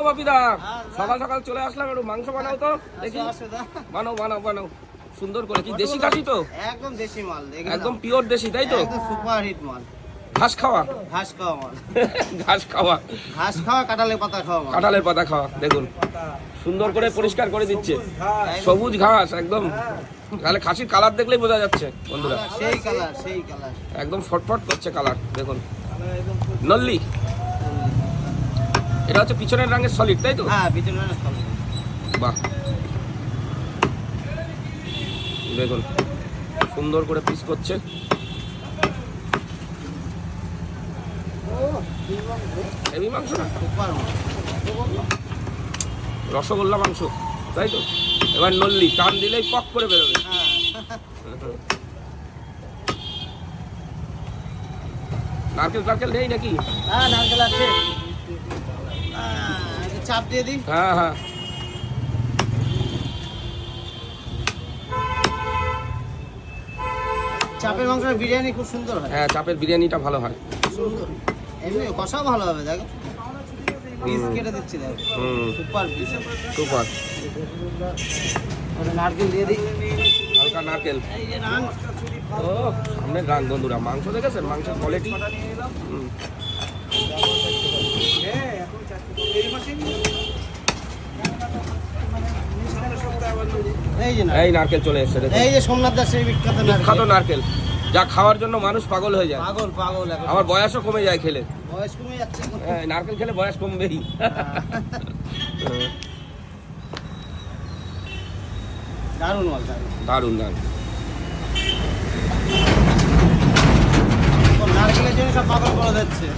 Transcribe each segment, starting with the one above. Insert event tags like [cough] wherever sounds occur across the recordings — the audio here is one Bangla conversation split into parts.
বাপিদা সকাল সকাল চলে আসলাম একটু মাংস বানাও তো। দেখি। বানাও বানাও বানাও। সুন্দর করে। কি দেশি তো? একদম দেশি মাল একদম পিওর দেশি তাই তো? সুপার হিট মাল। ঘাস খাওয়া? ঘাস খাওয়া মাল। [laughs] ঘাস খাওয়া। ঘাস খাওয়া কাটালে পাতা খাওয়া কাঁঠালের পাতা খাওয়া দেখুন। সুন্দর করে পরিষ্কার করে দিচ্ছে। সবুজ ঘাস একদম। তাহলে খাসির কালার দেখলেই বোঝা যাচ্ছে বন্ধুরা। সেই কালার সেই কালার একদম ফটফট করছে কালার দেখুন। নল্লি। এটা হচ্ছে পিছনের রঙের সলিড তাই তো? হ্যাঁ পিছনে স্থলে বাহ। দেখুন সুন্দর করে পিস করছে। হেভি মাংস না? রসগোল্লা মাংস তাই তো? এবার নল্লি টান দিলেই পক করে বেরোবে। হ্যাঁ নারকেল টারকেল নেই নাকি? হ্যাঁ নারকেল আছে। চাপ দিয়ে দিই? হ্যাঁ হ্যাঁ। চাপের মাংসের বিরিয়ানি খুব সুন্দর হয়। হ্যাঁ চাপের বিরিয়ানিটা ভালো হয়। সুন্দর। এমনি কষাও ভালো হবে দেখো। পিস কেটে দিচ্ছি দেখো। হুম। Super piece. সুপার। নারকেল দিয়ে দিই। হালকা নারকেল। ও সামনে রান বন্ধুরা। মাংস দেখেছেন? মাংসের কোয়ালিটি না এই নারকেল চলে এসেছে এই যে সোমনাথ দাস সেই বিখ্যাত বিখ্যাত নারকেল। যা খাওয়ার জন্য মানুষ পাগল হয়ে যায়। পাগল পাগল আমার বয়সও কমে যায় খেলে। বয়স কমে যাচ্ছে হ্যাঁ, নারকেল খেলে বয়স কমবেই। দারুণ দারুণ। দারুণ দারুণ। নারকেলের জন্য সব পাগল তো নারকেল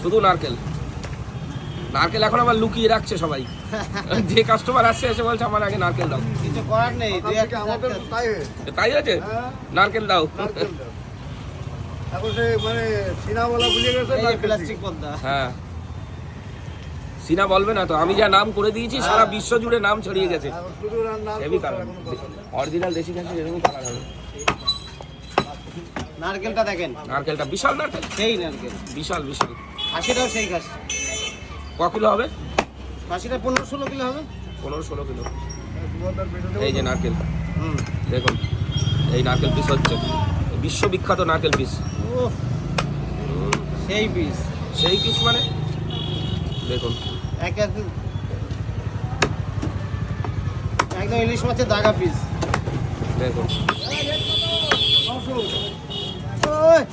শুধু নারকেল। নারকেল এখন আবার লুকিয়ে রাখছে সবাই। [laughs] যে কাস্টমার আসছে এসে বলছে আমার আগে নারকেল দাও। কিছু করার নেই। তাই আছে হ্যাঁ, নারকেল দাও। মানে হ্যাঁ। সিনা বলবে না তো আমি যা নাম করে দিয়েছি সারা বিশ্ব জুড়ে নাম ছড়িয়ে গেছে। অরিজিনাল দেশি খাসি এরকম কালার হবে। নারকেলটা দেখেন। নারকেলটা বিশাল নারকেল। সেই নারকেল। বিশাল বিশাল। খাসিটাও সেই খাসি। ক কিলো হবে? খাসিটা পনেরো ষোলো কিলো হবে। পনেরো ষোলো কিলো। দেবো এই যে নারকেল। হুম। দেখুন এই নারকেল পিস হচ্ছে। বিশ্ববিখ্যাত নারকেল পিস সেই পিস সেই পিস মানে? দেখুন। এক এক একদম ইলিশ মাছের দাগা পিস দেখুন। 哎